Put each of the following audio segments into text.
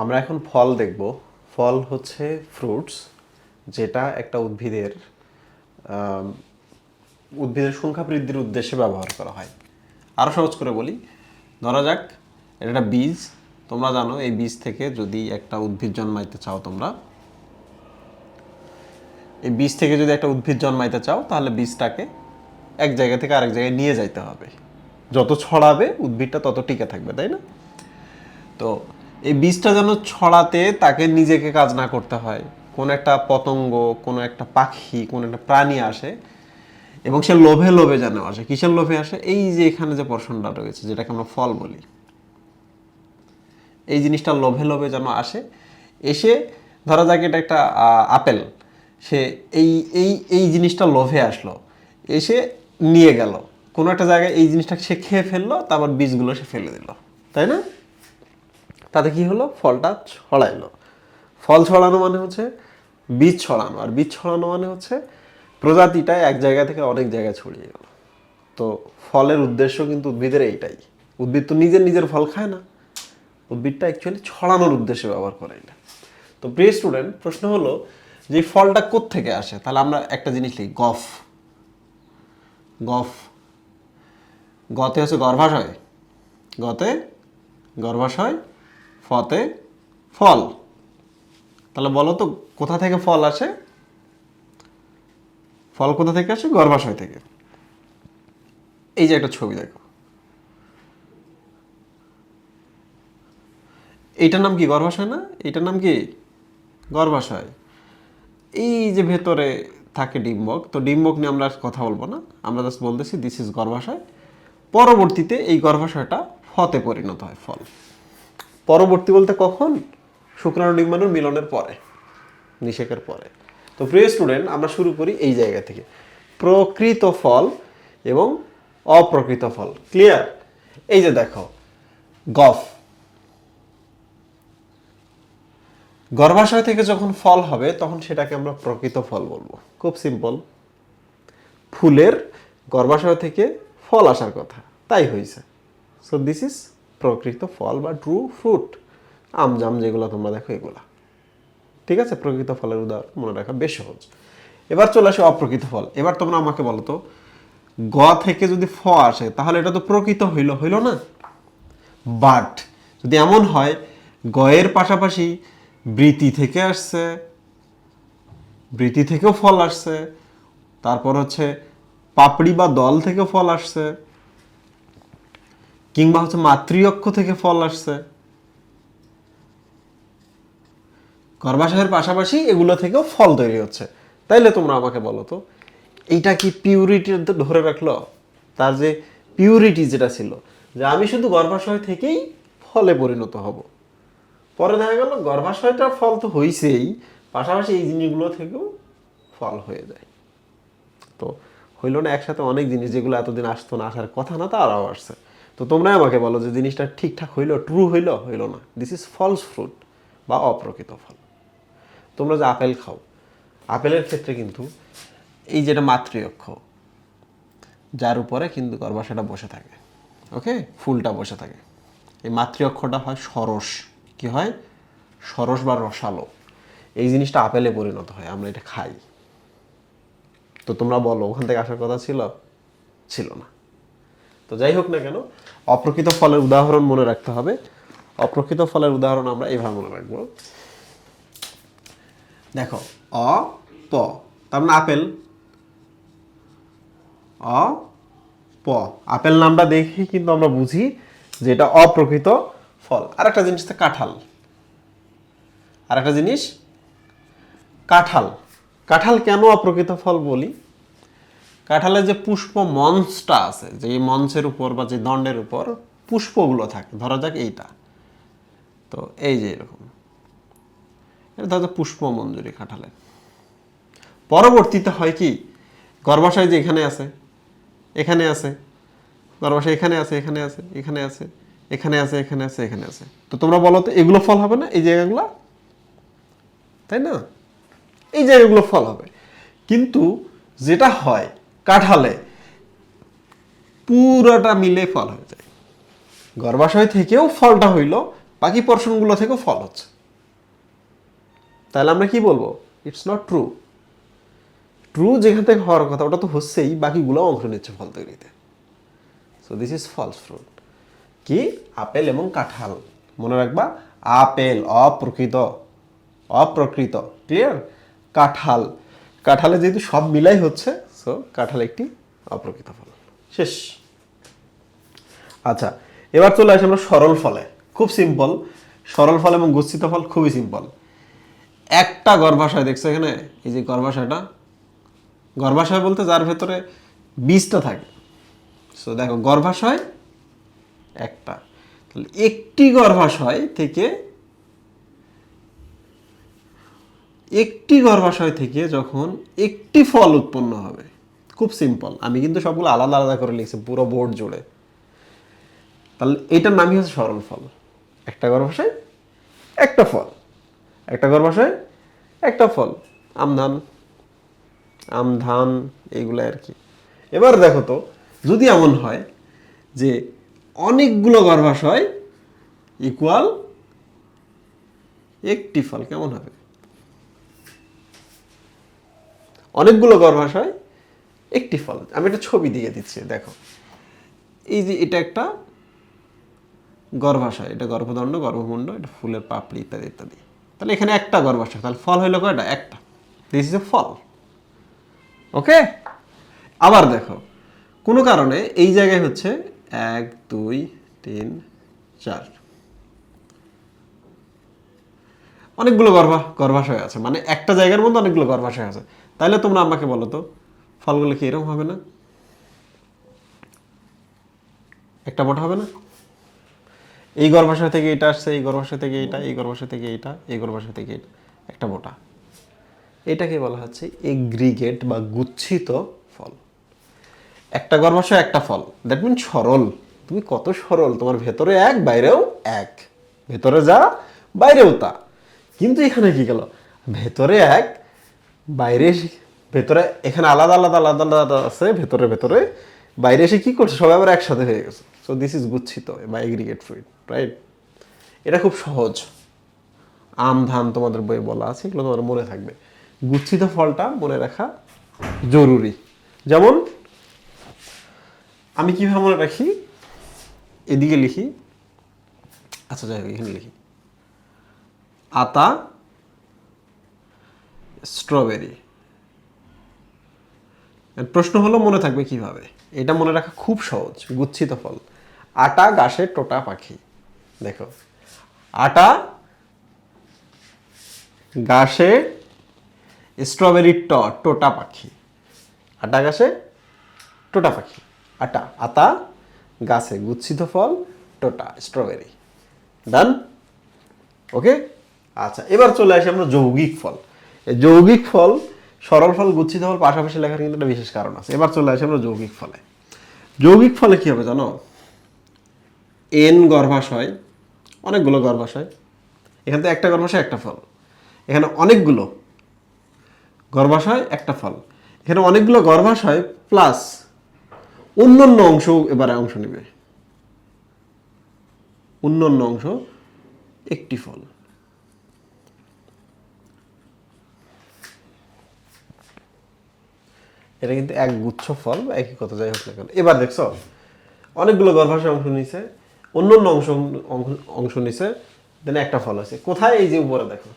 আমরা এখন ফল দেখব। ফল হচ্ছে ফ্রুটস যেটা একটা উদ্ভিদের উদ্ভিদের সংখ্যা বৃদ্ধির উদ্দেশ্যে ব্যবহার করা হয়। আরও সহজ করে বলি, ধরা যাক, এটা একটা বীজ। তোমরা জানো, এই বীজ থেকে যদি একটা উদ্ভিদ জন্মাইতে চাও তোমরা, এই বীজ থেকে যদি একটা উদ্ভিদ জন্মাইতে চাও, তাহলে বীজটাকে এক জায়গা থেকে আরেক জায়গায় নিয়ে যাইতে হবে। যত ছড়াবে, উদ্ভিদটা তত টিকে থাকবে, তাই না? তো এই বীজটা যেন ছড়াতে তাকে নিজেকে কাজ না করতে হয়। কোন একটা পতঙ্গ, কোন একটা পাখি, কোন একটা প্রাণী আসে এবং সে লোভে লোভে যেন আসে। কিসের লোভে আসে? এই যে এখানে যে পর্ষণটা রয়েছে, যেটাকে আমরা ফল বলি। এই জিনিসটা লোভে লোভে যেন আসে। এসে ধরা যাক এটা একটা আপেল। সে এই এই এই জিনিসটা লোভে আসলো। এসে নিয়ে গেল। কোনো একটা জায়গায় এই জিনিসটা সে খেয়ে ফেলল, তারপর বীজগুলো সে ফেলে দিল। তাই না? তাতে কি হলো? ফলটা ছড়াইলো। ফল ছড়ানো মানে হচ্ছে বীজ ছড়ানো। আর বীজ ছড়ানো মানে হচ্ছে প্রজাতিটা এক জায়গা থেকে অনেক জায়গায় ছড়িয়ে গেল। তো ফলের উদ্দেশ্য কিন্তু উদ্ভিদের এইটাই। উদ্ভিদ তো নিজের নিজের ফল খায় না। উদ্ভিদটা অ্যাকচুয়ালি ছড়ানোর উদ্দেশ্যে ব্যবহার করে এটা। তো প্রিয় স্টুডেন্ট প্রশ্ন হলো যে ফলটা থেকে আসে? তাহলে আমরা একটা জিনিস লিখি, গফ। গফ। গতে হচ্ছে গর্ভাশয়। গতে গর্ভাশয় ফতে ফল। তাহলে বলো তো, কোথা থেকে ফল আসে? ফল কোথা থেকে আসে? গর্ভাশয় থেকে। এই যে একটা ছবি দেখো। এইটার নাম কি গর্ভাশয় না? এইটার নাম কি? গর্ভাশয়। এই যে ভেতরে থাকে ডিম্বক, তো ডিম্বক নিয়ে আমরা কথা বলব না। আমরা জাস্ট বলতেছি দিস ইজ গর্ভাশয়। পরবর্তীতে এই গর্ভাশয়টা ফতে পরিণত হয়, ফল। পরবর্তী বলতে কখন? শুক্রাণু ডিম্বাণুর মিলনের পরে, নিষেকের পরে। তো প্রিয় স্টুডেন্ট আমরা শুরু করি এই জায়গা থেকে। প্রকৃত ফল এবং অপ্রকৃত ফল। ক্লিয়ার এই যে দেখো, গফ। গর্ভাশয় থেকে যখন ফল হবে, তখন সেটাকে আমরা প্রকৃত ফল বলব। খুব সিম্পল ফুলের গর্ভাশয় থেকে ফল আসার কথা। তাই হয়েছে সো দিস ইজ প্রকৃত ফল বা ট্রু ফ্রুট আম, জাম যেগুলো তোমরা দেখো, এগুলা। ঠিক আছে? প্রকৃত ফলের উদাহরণ মনে রাখা বেশ সহজ। এবার চলে আসে অপ্রকৃত ফল। এবার তোমরা আমাকে বলো তো, গ থেকে যদি ফ আসে, তাহলে এটা তো প্রকৃত হইল হইল না? বাট যদি এমন হয় গয়ের পাশাপাশি বৃতি থেকে আসছে বৃতি থেকেও ফল আসছে, তারপর হচ্ছে পাপড়ি বা দল থেকে ফল আসছে কিংবা হচ্ছে মাতৃঅক্ষ থেকে ফল আসছে। গর্ভাশয়ের পাশাপাশি এগুলো থেকেও ফল তৈরি হচ্ছে। তাইলে তোমরা আমাকে বলো তো, এইটা কি পিউরিটি ধরে রাখল? তার যে পিউরিটি যেটা ছিল, যে আমি শুধু গর্ভাশয় থেকেই ফলে পরিণত হব। পরে দেখা গেল গর্ভাশয়টা ফল তো হইছেই, পাশাপাশি এই জিনিসগুলো থেকেও ফল হয়ে যায়। তো হইল না একসাথে অনেক জিনিস যেগুলো এতদিন আসতো না, আসার কথা না, তারাও আসছে। তো তোমরাই আমাকে বলো যে জিনিসটা ঠিকঠাক হইল ট্রু হইল হইল না। দিস ইজ ফলস ফ্রুট বা অপ্রকৃত ফল। তোমরা যে আপেল খাও, আপেলের ক্ষেত্রে কিন্তু এই যেটা মাতৃঅক্ষ, যার উপরে কিন্তু গর্ভাশয়টা বসে থাকে ওকে ফুলটা বসে থাকে। এই মাতৃঅক্ষটা হয় সরস। কি হয়? সরস বা রসালো। এই জিনিসটা আপেলে পরিণত হয়, আমরা এটা খাই। তো তোমরা বলো, ওখান থেকে আসার কথা ছিল? ছিল না। তো যাই হোক না কেন, অপ্রকৃত ফলের উদাহরণ মনে রাখতে হবে। অপ্রকৃত ফলের উদাহরণ আমরা এইভাবে মনে রাখব। দেখো, অ, প, তার মানে আপেল। অ, প, আপেল নামটা দেখেই কিন্তু আমরা বুঝি যে এটা অপ্রকৃত ফল। আর একটা জিনিস তো কাঁঠাল। আর একটা জিনিস, কাঁঠাল। কাঁঠাল কেন অপ্রকৃত ফল বলি? কাঁঠালের যে পুষ্প মঞ্চটা আছে, যে মঞ্চের উপর বা যে দণ্ডের উপর পুষ্পগুলো থাকে, ধরা যাক এইটা। তো এই যে এরকম। এটা ধরো পুষ্প মঞ্জুরি কাঁঠালের পরবর্তীতে হয় কি, গর্ভাশয় যে এখানে আছে এখানে আছে, গর্ভাশয় এখানে আছে এখানে আছে এখানে আছে এখানে আছে এখানে আছে এখানে আছে। তো তোমরা বলো তো, এগুলো ফল হবে না? এই জায়গাগুলো? তাই না? এই জায়গাগুলো ফল হবে। কিন্তু যেটা হয় কাঁঠালে পুরোটা মিলে ফল হয়ে যায়। গর্ভাশয় থেকেও ফলটা হইল, বাকি পর্শনগুলো থেকেও ফল হচ্ছে। তাহলে আমরা কি বলব? ইটস নট ট্রু ট্রু যেখান থেকে হওয়ার কথা, ওটা তো হচ্ছেই বাকিগুলো অংশ নিচ্ছে ফল তৈরিতে। So this is false fruit কি? আপেল এবং কাঁঠাল। মনে রাখবা, আপেল অপ্রকৃত অপ্রকৃত ক্লিয়ার কাঁঠাল। কাঁঠালে যেহেতু সব মিলাই হচ্ছে সো কাঁঠাল একটি অপ্রকৃত ফল। শেষ। আচ্ছা এবার চলে আসি আমরা সরল ফলে। খুব সিম্পল সরল ফল এবং গুচ্ছিত ফল খুবই সিম্পল একটা গর্ভাশয়, দেখছ এখানে? এই যে গর্ভাশয়টা, গর্ভাশয় বলতে যার ভেতরে বীজটা থাকে। সো দেখো, গর্ভাশয় একটা। তাহলে একটি গর্ভাশয় থেকে, একটি গর্ভাশয় থেকে যখন একটি ফল উৎপন্ন হবে খুব সিম্পল আমি কিন্তু সবগুলো আলাদা আলাদা করে লিখছি, পুরো বোর্ড জুড়ে। তাহলে এটার নামই হচ্ছে সরল ফল। একটা গর্ভাশয় একটা ফল। একটা গর্ভাশয় একটা ফল। আমধান। আমধান এইগুলো আর কি। এবার দেখো তো, যদি এমন হয় যে অনেকগুলো গর্ভাশয় ইকুয়াল একটি ফল, কেমন হবে? অনেকগুলো গর্ভাশয় একটি ফল আমি একটা ছবি দিয়ে দিচ্ছি, দেখো। এই যে এটা একটা গর্ভাশয়, এটা গর্ভদণ্ড, গর্ভমুণ্ড, এটা ফুলের পাপড়ি ইত্যাদি ইত্যাদি। তাহলে এখানে একটা গর্ভাশয়, তাহলে ফল হইল কয়টা? একটা। দিস ইজ এ ফল ওকে আবার দেখো, কোনো কারণে এই জায়গায় হচ্ছে এক, দুই, তিন, চার। অনেকগুলো গর্ভা, গর্ভাশয় আছে মানে একটা জায়গার মধ্যে অনেকগুলো গর্ভাশয় আছে। তাহলে তোমরা আমাকে বলো তো ফলগুলো কি এরকম হবে না? একটা মোটা হবে না? এই গর্ভাশয় থেকে এটা আসছে, এই গর্ভাশয় থেকে এটা, এই গর্ভাশয় থেকে এটা, এই গর্ভাশয় থেকে এটা। একটা মোটা। এটাকে বলা হচ্ছে এগ্রিগেট বা গুচ্ছিত ফল। একটা গর্ভাশয় একটা ফল। দ্যাট মিন সরল। তুমি কত সরল? তোমার ভেতরে এক, বাইরেও এক। ভেতরে যা, বাইরেও তা। কিন্তু এখানে কি গেল? ভেতরে এক, বাইরে ভেতরে, এখানে আলাদা আলাদা আলাদা আলাদা আছে, ভেতরে ভেতরে। বাইরে এসে কী করছে? সবাই আবার একসাথে হয়ে গেছে। সো দিস ইজ গুচ্ছিত বা এগ্রিগেট ফ্রুইট রাইট এটা খুব সহজ। আম, ধান তোমাদের বইয়ে বলা আছে, এগুলো তোমার মনে থাকবে। গুচ্ছিত ফলটা মনে রাখা জরুরি। যেমন, আমি কীভাবে মনে রাখি? এদিকে লিখি। আচ্ছা যাই হোক, এখানে লিখি। আতা স্ট্রবেরি প্রশ্ন হলো, মনে থাকবে কীভাবে? এটা মনে রাখা খুব সহজ, গুচ্ছিত ফল। আটা গাছের টোটা পাখি। দেখো, আটা গাছে স্ট্রবেরির ট, টোটা পাখি। আটা গাছে টোটা পাখি। আটা, আতা গাছে গুচ্ছিত ফল, টোটা স্ট্রবেরি ডান ওকে আচ্ছা এবার চলে আসি আমরা যৌগিক ফল। যৌগিক ফল সরল ফল গুচ্ছিত ফল পাশাপাশি লেখার কিন্তু একটা বিশেষ কারণ আছে। এবার চলে আসি আমরা যৌগিক ফলে। যৌগিক ফলে কি হবে জানো? এন গর্ভাশয়, অনেকগুলো গর্ভাশয়। এখান থেকে একটা গর্ভাশয়, একটা ফল। এখানে অনেকগুলো গর্ভাশয়, একটা ফল। এখানে অনেকগুলো গর্ভাশয় প্লাস অন্যান্য অংশ এবারে অংশ নেবে। অন্যান্য অংশ একটি ফল। এটা কিন্তু এক গুচ্ছ ফল বা একই কথা, যাই হোক না কেন। এবার দেখছ, অনেকগুলো গর্ভাশয় অংশ নিছে অন্য অন্য অংশ, অংশ- নিছে দেন একটা ফল আছে। কোথায়? এই যে উপরে দেখো।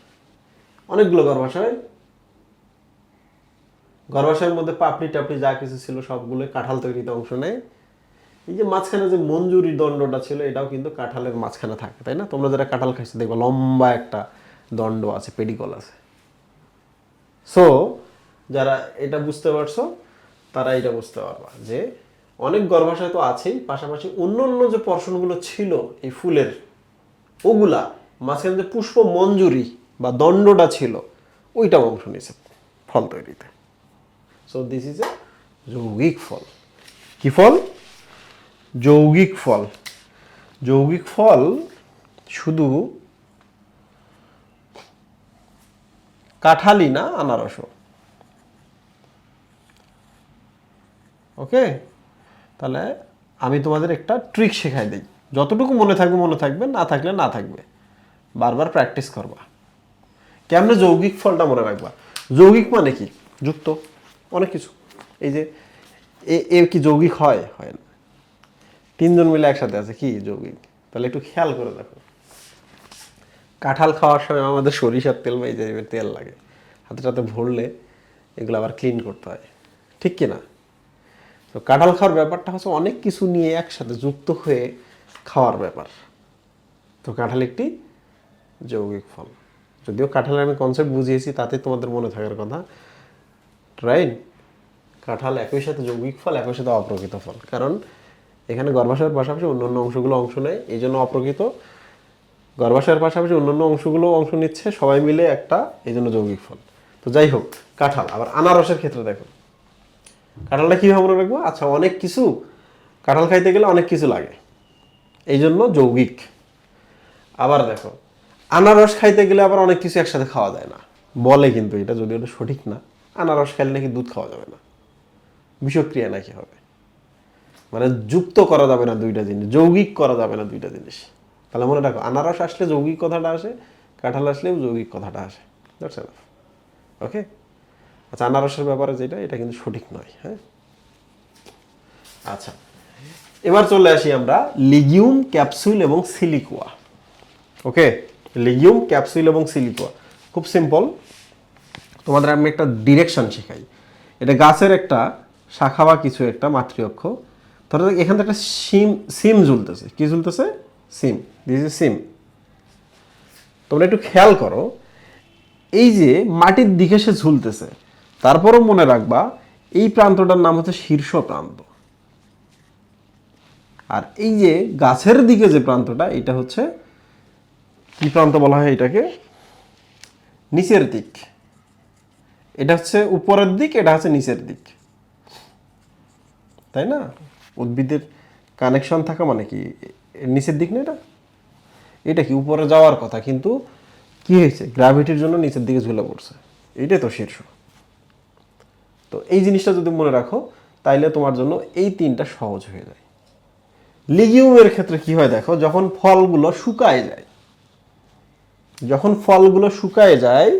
অনেকগুলো গর্ভাশয়। গর্ভাশয়ের মধ্যে পাপড়ি টাপড়ি যা কিছু ছিল সবগুলো কাঁঠাল তৈরিতে অংশ নেয়। এই যে মাঝখানে যে মঞ্জুরি দণ্ডটা ছিল, এটাও কিন্তু কাঁঠালের মাঝখানে থাকে, তাই না? তোমরা যারা কাঁঠাল খাইছো, দেখবে লম্বা একটা দণ্ড আছে পেডিকল আছে। সো যারা এটা বুঝতে পারছ, তারা এটা বুঝতে পারবা যে অনেক গর্ভাশয় তো আছেই, পাশাপাশি অন্য অন্য যে পর্শনগুলো ছিল এই ফুলের, ওগুলা, মাঝখানে যে পুষ্প মঞ্জুরি বা দণ্ডটা ছিল, ওইটাও অংশ নিয়েছে ফল তৈরিতে। সো দিস ইজ এ যৌগিক ফল। কি ফল? যৌগিক ফল। যৌগিক ফল শুধু কাঁঠালি না, আনারসও। ওকে? তাহলে আমি তোমাদের একটা ট্রিক শেখাই দিই। যতটুকু মনে থাকবে মনে থাকবে, না থাকলে না থাকবে। বারবার প্র্যাকটিস করবা। কেমনে যৌগিক ফলটা মনে রাখবা? যৌগিক মানে কি? যুক্ত। অনেক কিছু। এই যে, এ কি যৌগিক হয়? হয় না। তিনজন মিলে একসাথে আছে, কি যৌগিক? তাহলে একটু খেয়াল করে দেখো। কাঁঠাল খাওয়ার সময় আমাদের সরিষার তেল বা এই যে, তেল লাগে। হাতে সাথে ভরলে এগুলো আবার ক্লিন করতে হয়। ঠিক কি না? তো কাঁঠাল খাওয়ার ব্যাপারটা হচ্ছে অনেক কিছু নিয়ে একসাথে যুক্ত হয়ে খাওয়ার ব্যাপার। তো কাঁঠাল একটি যৌগিক ফল। যদিও কাঁঠালের আমি কনসেপ্ট বুঝিয়েছি, তাতে তোমাদের মনে থাকার কথা। রাইট কাঁঠাল একই সাথে যৌগিক ফল, একই সাথে অপ্রকৃত ফল। কারণ এখানে গর্ভাশয়ের পাশাপাশি অন্যান্য অংশগুলো অংশ নেয়, এই জন্য অপ্রকৃত। গর্ভাশয়ের পাশাপাশি অন্যান্য অংশগুলো অংশ নিচ্ছে, সবাই মিলে একটা, এই জন্য যৌগিক ফল। তো যাই হোক, কাঁঠাল। আবার আনারসের ক্ষেত্রে দেখো। কাঁঠালটা কীভাবে মনে রাখব? আচ্ছা অনেক কিছু কাঁঠাল খাইতে গেলে অনেক কিছু লাগে। এই জন্য যৌগিক। আবার দেখো, আনারস খাইতে গেলে আবার অনেক কিছু একসাথে খাওয়া যায় না। বলে কিন্তু এটা যদি ওটা সঠিক না। আনারস খাইলে নাকি দুধ খাওয়া যাবে না। বিষক্রিয়া নাকি হবে। মানে যুক্ত করা যাবে না দুইটা জিনিস, যৌগিক করা যাবে না দুইটা জিনিস। তাহলে মনে রাখো, আনারস আসলে যৌগিক কথাটা আসে, কাঁঠাল আসলেও যৌগিক কথাটা আসে। দ্যাটস ওকে আচ্ছা আনারসের ব্যাপারে যেটা, এটা কিন্তু সঠিক নয় হ্যাঁ? আচ্ছা এবার চলে আসি আমরা লিগিউম, ক্যাপসুল এবং সিলিকুয়া, ওকে? লিগিউম, ক্যাপসুল এবং সিলিকুয়া, খুব সিম্পল। তোমাদের আমি একটা ডিরেকশন শেখাই। এটা গাছের একটা, শাখা বা কিছু একটা মাতৃ অক্ষ ধরো, এখান থেকে একটা সিম সিম ঝুলতেছে। কি ঝুলতেছে? সিম দিস ইজ সিম তোমরা একটু খেয়াল করো, এই যে মাটির দিকে সে ঝুলতেছে তারপরও মনে রাখবা, এই প্রান্তটার নাম হচ্ছে শীর্ষ প্রান্ত। আর এই যে গাছের দিকে যে প্রান্তটা, এটা হচ্ছে, কি প্রান্ত বলা হয় এটাকে? নিচের দিক। এটা হচ্ছে উপরের দিক, এটা হচ্ছে নিচের দিক। তাই না? উদ্ভিদের কানেকশন থাকা মানে কি? নিচের দিক না এটা? এটা কি উপরে যাওয়ার কথা, কিন্তু কি হয়েছে? গ্র্যাভিটির জন্য নিচের দিকে ঝুলে পড়ছে। এটাই তো শীর্ষ। তো এই জিনিসটা যদি মনে রাখো, তাইলে তোমার জন্য এই তিনটা সহজ হয়ে যায়। লিগিউমের ক্ষেত্রে কি হয় দেখো, যখন ফলগুলো শুকায় যায়, যখন ফলগুলো শুকায় যায়,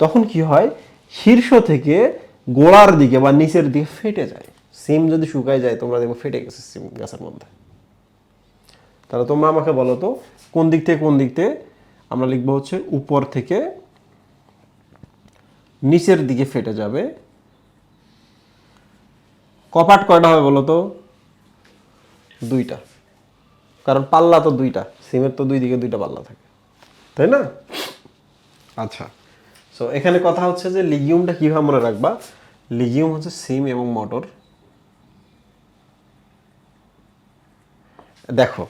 তখন কি হয়, শীর্ষ থেকে গোড়ার দিকে বা নিচের দিকে ফেটে যায়। সিম যদি শুকায় যায়, তোমরা দেখব ফেটে গেছে সিম গাছের মধ্যে। তাহলে তোমরা আমাকে বলো তো, কোন দিক থেকে কোন দিক থেকে আমরা লিখব হচ্ছে উপর থেকে নিচের দিকে ফেটে যাবে কপাট কয়টা হবে বলো তো? দুইটা। কারণ পাল্লা তো দুইটা, সিমের তো দুই দিকে দুইটা পাল্লা থাকে। তাই না? আচ্ছা। সো এখানে কথা হচ্ছে যে লিগিউমটা কীভাবে মনে রাখবা? লিগিউম হচ্ছে সিম এবং মটর। দেখো,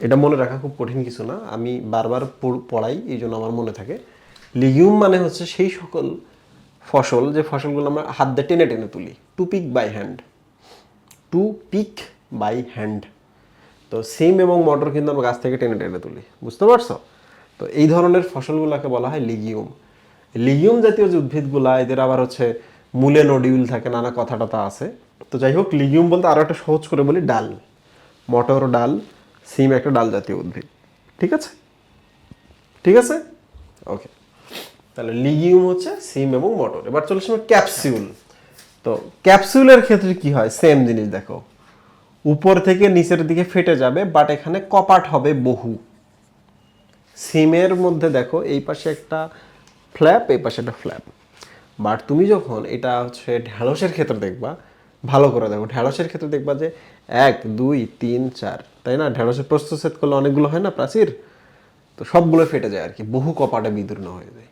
এটা মনে রাখা খুব কঠিন কিছু না। আমি বারবার পড়াই, এই জন্য আমার মনে থাকে। লিগিউম মানে হচ্ছে সেই সকল ফসল, যে ফসলগুলো আমরা হাত দিয়ে টেনে টেনে তুলি, to pick by hand. To pick by hand তো সিম এবং মটর কিন্তু আমরা গাছ থেকে টেনে টেনে তুলি, বুঝতে পারছ? তো এই ধরনের ফসলগুলোকে বলা হয় লিগিউম। লিগিউম জাতীয় যে উদ্ভিদগুলা, এদের আবার হচ্ছে মূলে নডিউল থাকে, নানা কথা টথা আছে। তো যাই হোক, লিগিউম বলতে আরও একটা সহজ করে বলি, ডাল। মটর ডাল সিম একটা ডাল জাতীয় উদ্ভিদ। ঠিক আছে? ঠিক আছে? ওকে তাহলে লিগিউম হচ্ছে সিম এবং মটর। এবার চলে সময় ক্যাপসিউল তো ক্যাপসুলের ক্ষেত্রে কি হয়? সেম জিনিস দেখো। উপর থেকে নিচের দিকে ফেটে যাবে বাট এখানে কপাট হবে বহু। সিমের মধ্যে দেখো, এই পাশে একটা ফ্ল্যাপ এই পাশে একটা ফ্ল্যাপ বাট তুমি যখন এটা হচ্ছে ঢ্যাঁড়সের ক্ষেত্রে দেখবা, ভালো করে দেখো, ঢ্যাঁড়সের ক্ষেত্রে দেখবা যে এক, দুই, তিন, চার, তাই না? ঢ্যাঁড়সের প্রস্তুত করলে অনেকগুলো হয় না প্রাচীর? তো সবগুলো ফেটে যায় আর কি, বহু কপাটে বিদীর্ণ হয়ে যায়।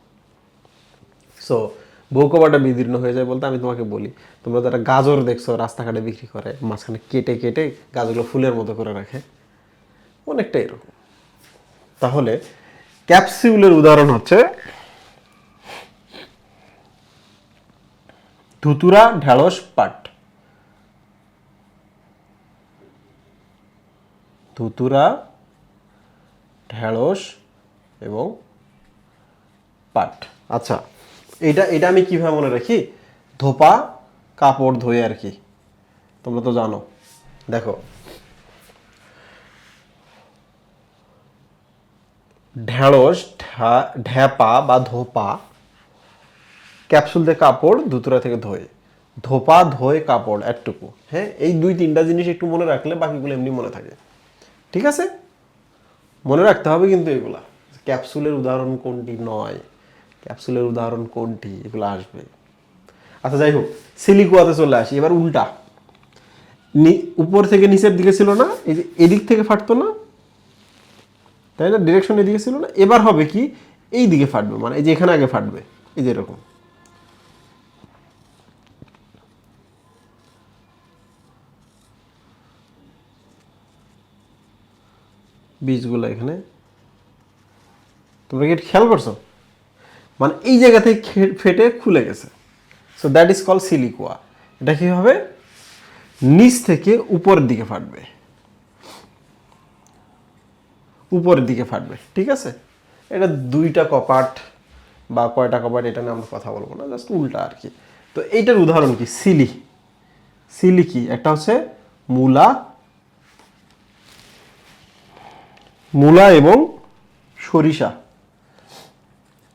সো কপাটে বিদীর্ণ হয়ে যায় বলতে আমি তোমাকে বলি। তোমরা যারা গাজর দেখছ, রাস্তাঘাটে বিক্রি করে, মাঝখানে কেটে কেটে গাছগুলো ফুলের মতো করে রাখে। অনেকটা এরকম। তাহলে ক্যাপসিউলের উদাহরণ হচ্ছে, ধুতুরা ঢেঁড়স পাট। ধুতুরা ঢেঁড়স এবং পাট। আচ্ছা এটা এটা আমি কীভাবে মনে রাখি? ধোপা, কাপড় ধুয়ে আর কি। তোমরা তো জানো। দেখো। ঢেঁড়স, ঢা- ঢ্যাপা বা ধোপা, ক্যাপসুল দিয়ে কাপড় ধুতুরা থেকে ধোয়ে। ধোপা, ধোয়ে, কাপড় একটুকু। হ্যাঁ এই দুই, তিনটা জিনিস একটু মনে রাখলে বাকিগুলো এমনি মনে থাকে। ঠিক আছে? মনে রাখতে হবে কিন্তু এগুলা। ক্যাপসুলের উদাহরণ কোনটি নয়? ক্যাপসুলের উদাহরণ কোনটি? এগুলো আসবে। আচ্ছা যাই হোক, সিলিকুয়াতে চলে আসি। এবার উল্টা। উপর থেকে নিচের দিকে ছিল না, এই যে এদিক থেকে ফাটতো না, তাই না? ডিরেকশন এদিকে ছিল না। এবার হবে কি? এই দিকে ফাটবে মানে এই যে এখানে আগে ফাটবে, এই যে এরকম। বীজগুলো এখানে। তোমরা কি খেয়াল করছ? মানে এই জায়গা থেকে ফেটে খুলে গেছে। So that is call silicula এটা কি হবে? নিচ থেকে উপরের দিকে ফাটবে। উপরের দিকে ফাটবে, ঠিক আছে? এটা দুইটা কপাট বা কয়টা কপাট, এটা নিয়ে আমরা কথা বলব না, জাস্ট উল্টা আর কি। তো এইটার উদাহরণ কি? সিলি। সিলি কি? একটা হচ্ছে মূলা। মূলা এবং সরিষা।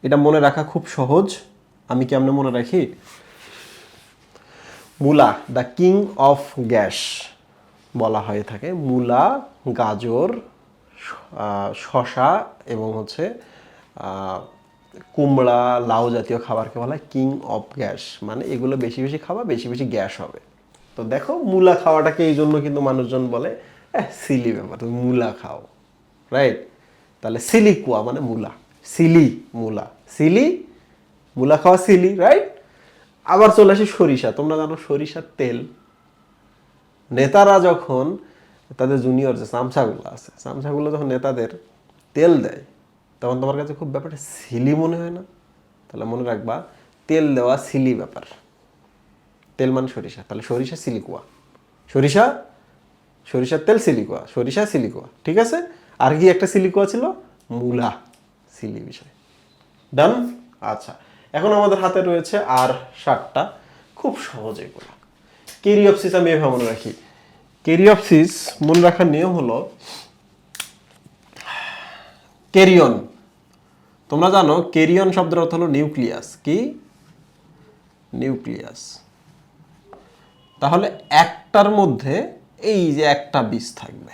এটা মনে রাখা খুব সহজ। আমি কেমনে মনে রাখি? মূলা দ্য কিং অফ গ্যাস বলা হয়ে থাকে। মূলা, গাজর শশা এবং হচ্ছে কুমড়া, লাউ জাতীয় খাবারকে বলা হয় কিং অফ গ্যাস মানে এগুলো বেশি বেশি খাওয়া, বেশি বেশি গ্যাস হবে। তো দেখো, মূলা খাওয়াটাকে এই জন্য কিন্তু মানুষজন বলে সিলি ব্যাপার, তুমি মূলা খাও রাইট তাহলে সিলি কুয়া মানে মূলা সিলি মূলা। সিলি মূলা খাওয়া সিলি রাইট আবার চলে আসি সরিষা। তোমরা জানো সরিষার তেল। নেতারা যখন তাদের জুনিয়র যে চামচাগুলো আছে, চামচাগুলো যখন নেতাদের তেল দেয়, তখন তোমার কাছে খুব ব্যাপারটা সিলি মনে হয় না? তাহলে মনে রাখবা, তেল দেওয়া সিলি ব্যাপার। তেল মানে সরিষা। তাহলে সরিষা সিলিকুয়া। সরিষা, সরিষার তেল সিলিকুয়া। সরিষা সিলিকুয়া। ঠিক আছে? আর কি একটা সিলিকুয়া ছিল? মূলা। সিলি বিষয়। ডান আচ্ছা। এখন আমাদের হাতে রয়েছে আর ষাটটা খুব সহজ এগুলো। কেরিঅপসিস আমি এভাবে মনে রাখি। কেরিঅপসিস মনে রাখার নিয়ম হলো কেরিয়ন। তোমরা জানো, কেরিয়ন শব্দের অর্থ হলো নিউক্লিয়াস। কি? নিউক্লিয়াস। তাহলে একটার মধ্যে এই যে একটা বীজ থাকবে।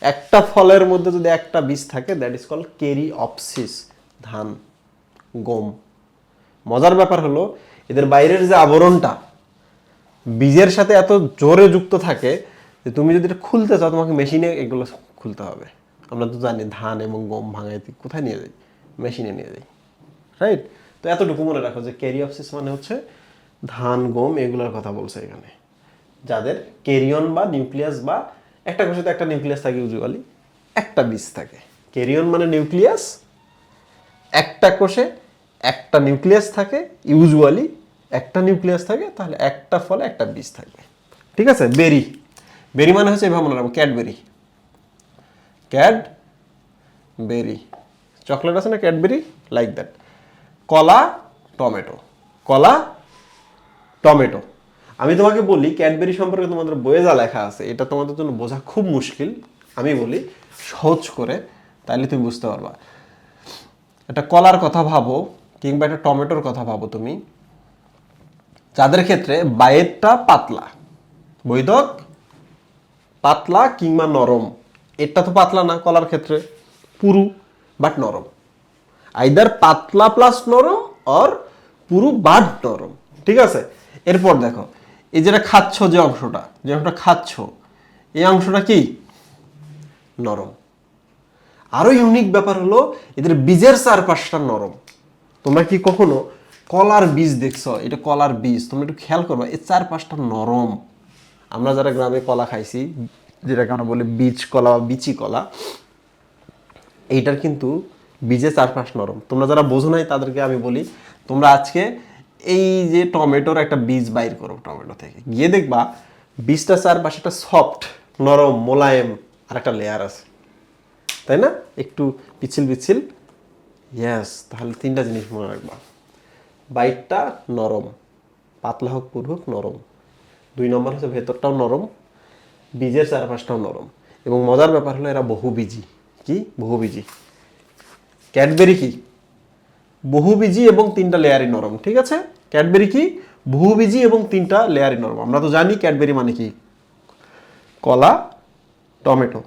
একটা ফলের মধ্যে যদি একটা বীজ থাকে that is call caryopsis ধান, গম। মজার ব্যাপার হলো, এদের বাইরের যে আবরণটা, বীজের সাথে এত জোরে যুক্ত থাকে যে তুমি যদি এটা খুলতে চাও, তোমাকে মেশিনে এগুলো খুলতে হবে। আমরা তো জানি ধান এবং গম ভাঙাইতে কোথায় নিয়ে যাই? মেশিনে নিয়ে যাই। রাইট তো এতটুকু মনে রাখো যে ক্যারিঅপসিস মানে হচ্ছে ধান, গম এগুলোর কথা বলছে এখানে। যাদের কেরিয়ন বা নিউক্লিয়াস বা একটা কোষে একটা নিউক্লিয়াস থাকে ইউজুয়ালি একটা বীজ থাকে। কেরিয়ন মানে নিউক্লিয়াস একটা কোষে একটা নিউক্লিয়াস থাকে, ইউজুয়ালি একটা নিউক্লিয়াস থাকে, তাহলে একটা ফলে একটা বীজ থাকবে ঠিক আছে? বেরি। বেরি মানে হচ্ছে এভাবে মনে রাখব, ক্যাডবেরি। ক্যাড বেরি চকলেট আছে না ক্যাডবেরি? লাইক দ্যাট কলা, টমেটো। কলা, টমেটো। আমি তোমাকে বলি, ক্যাডবেরি সম্পর্কে তোমাদের বইয়ে যা লেখা আছে, এটা তোমাদের জন্য বোঝা খুব মুশকিল। আমি বলি, সহজ করে, তাইলে তুমি বুঝতে পারবা। একটা কলার কথা ভাবো কিংবা একটা টমেটোর কথা ভাবো তুমি। যাদের ক্ষেত্রে বাইরেরটা পাতলা বৈদক পাতলা কিংবা নরম। এটা তো পাতলা না কলার ক্ষেত্রে, পুরু বাট নরম। আইদার পাতলা প্লাস নরম অর পুরু বাট নরম, ঠিক আছে? এরপর দেখো, এই যেটা খাচ্ছ যে অংশটা যে অংশটা খাচ্ছ, এই অংশটা কি? নরম। আরও ইউনিক ব্যাপার হলো এদের বীজের চারপাশটা নরম। তোমরা কি কখনো কলার বীজ দেখছ? এটা কলার বীজ। তোমরা একটু খেয়াল করবা, এর চারপাশটা নরম। আমরা যারা গ্রামে কলা খাইছি, যেটাকে আমরা বলি বীজ কলা বা বিচি কলা, এইটার কিন্তু বীজের চারপাশ নরম। তোমরা যারা বোঝো নাই, তাদেরকে আমি বলি, তোমরা আজকে এই যে টমেটোর একটা বীজ বাইর করো টমেটো থেকে। গিয়ে দেখবা বীজটা চারপাশে একটা সফট নরম, মোলায়েম আর একটা লেয়ার আছে। তাই না? একটু পিছিল পিছিল ইয়াস তাহলে তিনটা জিনিস মনে রাখবা। বাইটটা নরম, পাতলা হোক, পুর হোক, নরম। দুই নম্বর হচ্ছে ভেতরটাও নরম, বীজের চারপাশটাও নরম। এবং মজার ব্যাপার হলো এরা বহু বহুবীজি কি? বহুবীজি ক্যাডবেরি কি? বহুবীজি এবং তিনটা লেয়ারি নরম, ঠিক আছে? ক্যাডবেরি কি? বহু বহুবীজি এবং তিনটা লেয়ারি নরম। আমরা তো জানি ক্যাডবেরি মানে কি? কলা, টমেটো।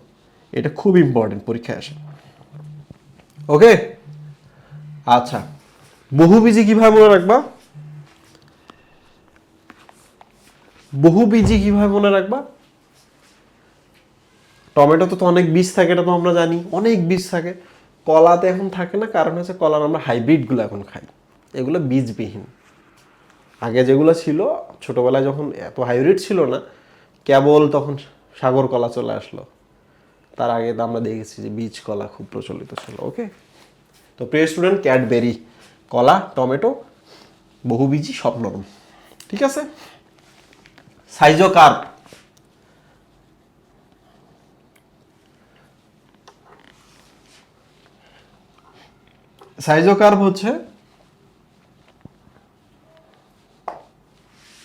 এটা খুব ইম্পর্টেন্ট পরীক্ষায় আসে। ওকে আচ্ছা। বহুবীজি কীভাবে মনে রাখবা? বহুবীজি কীভাবে মনে রাখবা? টমেটো তো অনেক বীজ থাকে, এটা তো আমরা জানি। অনেক বীজ থাকে। কলাতে এখন থাকে না, কারণ হচ্ছে কলার আমরা হাইব্রিডগুলো এখন খাই। এগুলো বীজবিহীন। আগে যেগুলো ছিল, ছোটবেলায় যখন এত হাইব্রিড ছিল না, কেবল তখন সাগর কলা চলে আসলো। তার আগে তো আমরা দেখেছি যে বীজ কলা খুব প্রচলিত ছিল ওকে তো প্রিয় স্টুডেন্ট ক্যাডবেরি কলা, টমেটো, বহুবীজি সব নরম ঠিক আছে? সাইজো কার্প সাইজো কার্ভ হচ্ছে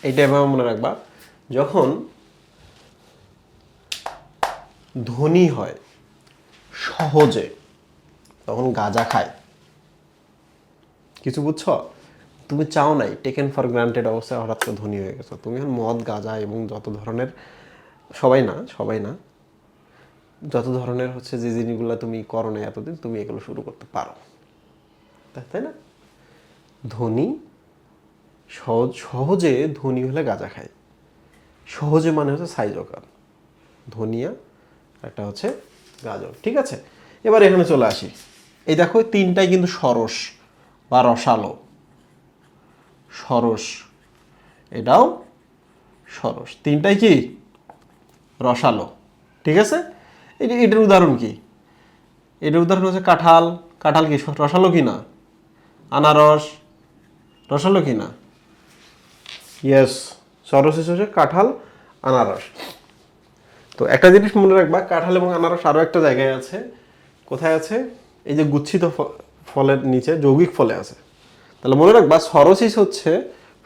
এইটা এভাবে মনে রাখবা, যখন ধনী হয়, সহজে তখন গাঁজা খায়। কিছু বুঝছ? তুমি চাও নাই টেকেন ফর গ্রান্টেড অবস্থায় হঠাৎ করে ধনী হয়ে গেছো। তুমি এখন মদ, গাঁজা এবং যত ধরনের, সবাই না সবাই না, যত ধরনের হচ্ছে যে জিনিসগুলো তুমি করো না এতদিন, তুমি এগুলো শুরু করতে পারো। তাই না? ধনী, সহজ, সহজে ধনী হলে গাঁজা খায়। সহজে মানে হচ্ছে সাইজকার ধনিয়া একটা হচ্ছে গাজর, ঠিক আছে? এবার এখানে চলে আসি। এই দেখো তিনটাই কিন্তু সরস বা রসালো। সরস, এটাও সরস। তিনটাই কি? রসালো, ঠিক আছে? এটা এটার উদাহরণ কি? এটার উদাহরণ হচ্ছে কাঁঠাল। কাঁঠাল কি, রসালো কি না? আনারস, রসালো কি না? ইয়েস সরস হচ্ছে কাঁঠাল, আনারস। তো একটা জিনিস মনে রাখবা, কাঁঠাল এবং আনারস আরও একটা জায়গায় আছে। কোথায় আছে? এই যে গুচ্ছিত ফলের নিচে, যৌগিক ফলে আছে। তাহলে মনে রাখবা, সরসিস হচ্ছে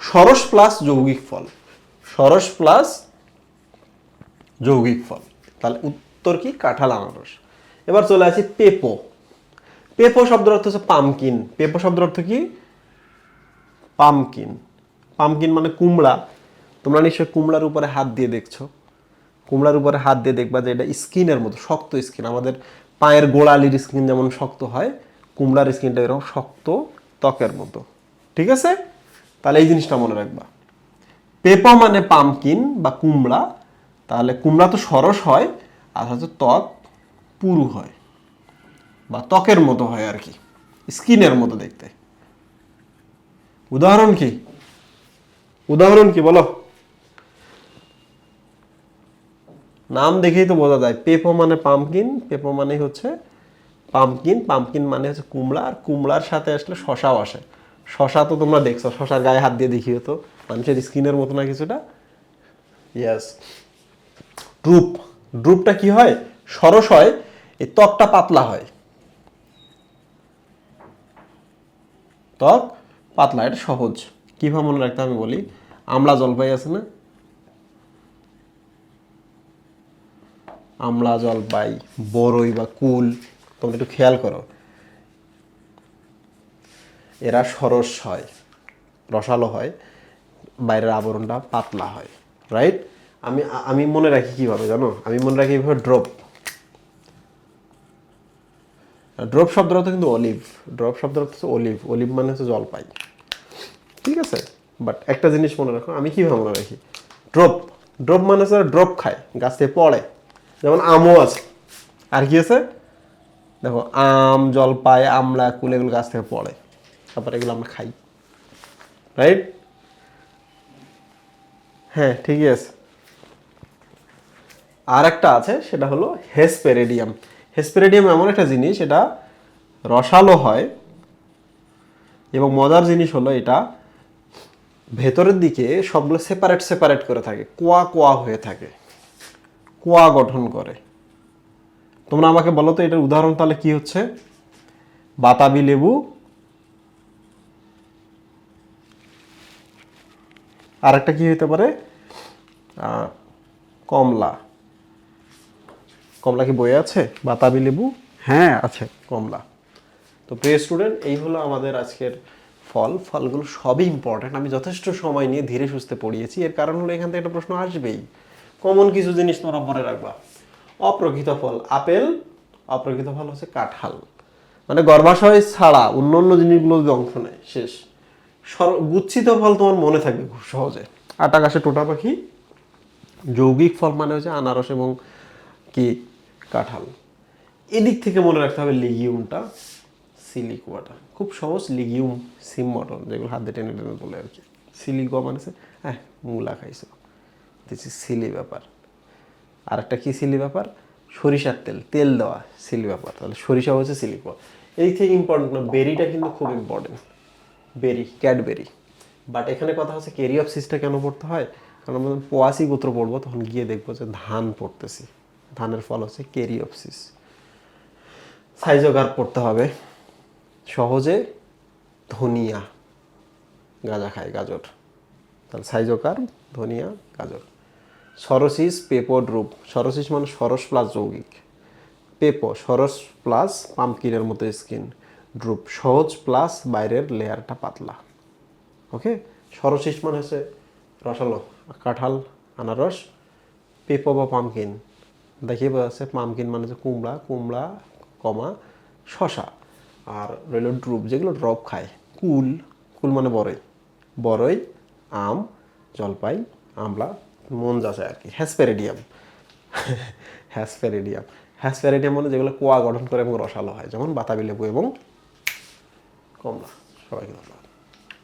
সরস প্লাস যৌগিক ফল। সরস প্লাস যৌগিক ফল। তাহলে উত্তর কি? কাঁঠাল, আনারস। এবার চলে আসি পেপো। পেপো শব্দের অর্থ হচ্ছে পামকিন। পেপো শব্দের অর্থ কি? পামকিন। পামকিন মানে কুমড়া। তোমরা নিশ্চয়ই কুমড়ার উপরে হাত দিয়ে দেখছ। কুমড়ার উপরে হাত দিয়ে দেখবা যে এটা স্কিনের মতো, শক্ত স্কিন। আমাদের পায়ের গোড়ালির স্কিন যেমন শক্ত হয়, কুমড়ার স্কিনটা এরকম শক্ত ত্বকের মতো। ঠিক আছে? তাহলে এই জিনিসটা মনে রাখবা। পেপা মানে পামকিন বা কুমড়া। তাহলে কুমড়া তো সরস হয়, আর হচ্ছে ত্বক পুরু হয়, বা ত্বকের মতো হয় আর কি, স্কিনের মতো দেখতে। উদাহরণ কি? উদাহরণ কি বলো? নাম দেখেই তো বোঝা যায়। পেপো মানে পামকিন, পেপো মানে হচ্ছে পামকিন। পামকিন মানে হচ্ছে কুমড়া, আর কুমড়ার সাথে আসলে শশাও আসে। শশা তো তোমরা দেখছ, শশার গায়ে হাত দিয়ে দেখিও তো। মানুষের স্কিনের মতো না কিছুটা। ইয়াস ড্রুপ ড্রুপটা কি হয়? সরস হয়, এই ত্বকটা পাতলা হয়। ত্বক পাতলা, এটা সহজ। কীভাবে মনে রাখতে আমি বলি? আমলা জলপাই আছে না? আমলা জলপাই, বরই বা কুল তোমরা একটু খেয়াল করো। এরা সরস হয়, রসালো হয়, বাইরের আবরণটা পাতলা হয় রাইট আমি আমি মনে রাখি কীভাবে জানো? আমি মনে রাখি এইভাবে ড্রপ ড্রপ শব্দের অর্থ কিন্তু অলিভ ড্রপ অর্থ হচ্ছে অলিভ অলিভ মানে হচ্ছে জল জলপাই। ঠিক আছে? বাট একটা জিনিস মনে রাখো, আমি কীভাবে মনে রাখি? ড্রপ ড্রপ মানে হচ্ছে ড্রপ খায়, গাছে পড়ে। যেমন আমও আছে। আর কি আছে? দেখো, আম, জলপাই, আমলা, কুল, এগুলো গাছ থেকে পড়ে। তারপর এগুলো আমরা খাই। রাইট হ্যাঁ ঠিকই আছে। আর একটা আছে, সেটা হলো হেসপেরেডিয়াম হেসপেরেডিয়াম এমন একটা জিনিস এটা রসালো হয়। এবং মজার জিনিস হলো এটা ভেতরের দিকে সবগুলো সেপারেট সেপারেট করে থাকে। কোয়া কোয়া হয়ে থাকে। কোয়া গঠন করে। তোমরা আমাকে বলো তো এটার উদাহরণ তাহলে কি হচ্ছে? বাতাবি লেবু আর একটা কি হতে পারে? কমলা। কমলা কি বই আছে? বাতাবি লেবু? হ্যাঁ আছে, কমলা। তো প্রিয় স্টুডেন্ট এই হলো আমাদের আজকের ফল। ফলগুলো সবই ইম্পর্ট্যান্ট আমি যথেষ্ট সময় নিয়ে ধীরে সুস্থে পড়িয়েছি। এর কারণ হলো এখান থেকে একটা প্রশ্ন আসবেই। কমন কিছু জিনিস তোমরা মনে রাখবা। অপ্রকৃত ফল, আপেল, অপ্রকৃত ফল হচ্ছে কাঁঠাল। মানে গর্ভাশয় ছাড়া অন্য অন্য জিনিসগুলো যদি অংশ নেয় শেষ। গুচ্ছিত ফল তোমার মনে থাকবে খুব সহজে। আট আকাশে টোটা পাখি, যৌগিক ফল মানে হচ্ছে আনারস এবং কি? কাঁঠাল। এদিক থেকে মনে রাখতে হবে লিগিউমটা, সিলিকুয়াটা। খুব সহজ লিগিউম সিম মটন, যেগুলো হাত টেনে টেনে বলে আর কি। সিলিকুয়া মানে হ্যাঁ মূলা খাইছো। ইজ সিলি ব্যাপার। আর একটা কি সিলি ব্যাপার? সরিষার তেল তেল দেওয়া সিলি ব্যাপার। তাহলে সরিষা হচ্ছে সিলিকুয়া এই থেকে ইম্পর্টেন্ট না বেরিটা কিন্তু খুব ইম্পর্টেন্ট বেরি ক্যাডবেরি বাট এখানে কথা হচ্ছে কেরিঅপসিসটা কেন পড়তে হয়? কারণ আমরা পোয়াশি গোত্র পড়ব, তখন গিয়ে দেখব যে ধান পড়তেছি। ধানের ফল হচ্ছে কেরিঅপসিস সাইজোগার পড়তে হবে। সহজে ধনিয়া গাঁজা খায়, গাজর। তাহলে সাইজোকার ধনিয়া, গাজর। সরসিস পেপো ড্রুপ সরসিস মানে সরস প্লাস যৌগিক। পেপো, সরস প্লাস পাম্পকিনের মতো স্কিন ড্রুপ সহজ প্লাস বাইরের লেয়ারটা পাতলা। ওকে সরসিস মানে হচ্ছে রসালো, কাঁঠাল, আনারস, পেপো বা পামকিন দেখিয়ে বোঝা যাচ্ছে পামকিন মানে হচ্ছে কুমড়া কুমড়া, কমা শশা আর রইল ড্রুপ যেগুলো ড্রপ খায়। কুল কুল মানে বড়ই বড়ই আম, জলপাই, আমলা মন যাচ্ছে আর কি। হ্যাসপেরিডিয়াম হ্যাসপেরিডিয়াম হ্যাসপেরিডিয়াম মানে যেগুলো কোয়া গঠন করে এবং রসালো হয়, যেমন বাতাবি লেবু এবং কমলা। সবাইকে ধন্যবাদ।